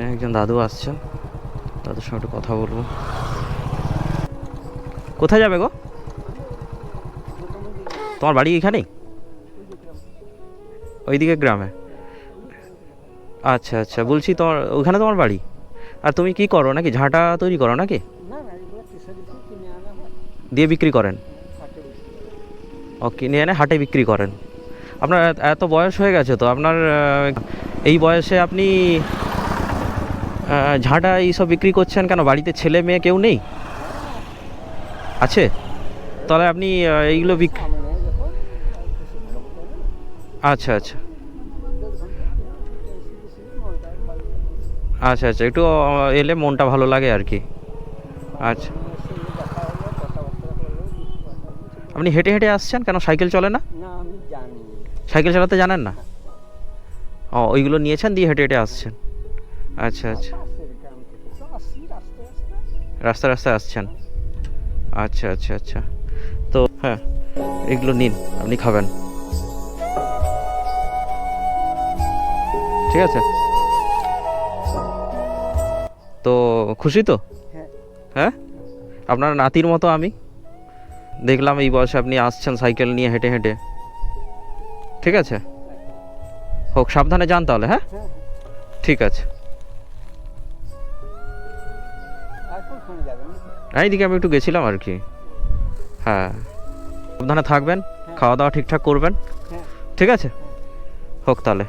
একজন দাদু আসছেন দাদুর সঙ্গে একটু কথা বলব। কোথায় যাবে গো? তোমার বাড়ি এখানেই? ওইদিকে গ্রামে। আচ্ছা আচ্ছা বলছি তোমার, ওখানে তোমার বাড়ি? আর তুমি কি করো নাকি? ঝাঁটা তৈরি করো নাকি? দিয়ে বিক্রি করেন? ও কিনে এনে হাটে বিক্রি করেন। আপনার এত- বয়স হয়ে গেছে তো, আপনার এই বয়সে আপনি ঝাঁটা এইসব বিক্রি করছেন কেন? বাড়িতে ছেলে মেয়ে কেউ নেই? আছে? তাহলে আপনি এইগুলো বিক সামনে দেখো আর কিছু ভালো করে আচ্ছা আচ্ছা। আচ্ছা আচ্ছা একটু এলে মনটা ভালো লাগে আর কি। আচ্ছা। আপনি হেঁটে হেঁটে আসছেন কেন? সাইকেল চলে না? সাইকেল চালাতে জানেন না? ও ওইগুলো নিয়েছেন দিয়ে হেঁটে হেঁটে আসছেন। আচ্ছা আচ্ছা। রাস্তা রাস্তায় আসছেন। আচ্ছা আচ্ছা আচ্ছা। তো হ্যাঁ এগুলো নিন আপনি খাবেন। ঠিক আছে? তো খুশি তো? হ্যাঁ। হ্যাঁ? আপনার নাতির মতো আমি? দেখলাম এই বয়সে আপনি আসছেন সাইকেল নিয়ে হেঁটে হেঁটে। ঠিক আছে? হোক সাবধানে যান তাহলে হ্যাঁ হ্যাঁ। ঠিক আছে। না এইদিকে আমি একটু গেছিলাম আর কি। হ্যাঁ। সাবধানে থাকবেন খাওয়া দাওয়া ঠিকঠাক করবেন। হ্যাঁ। ঠিক আছে? হোক তাহলে।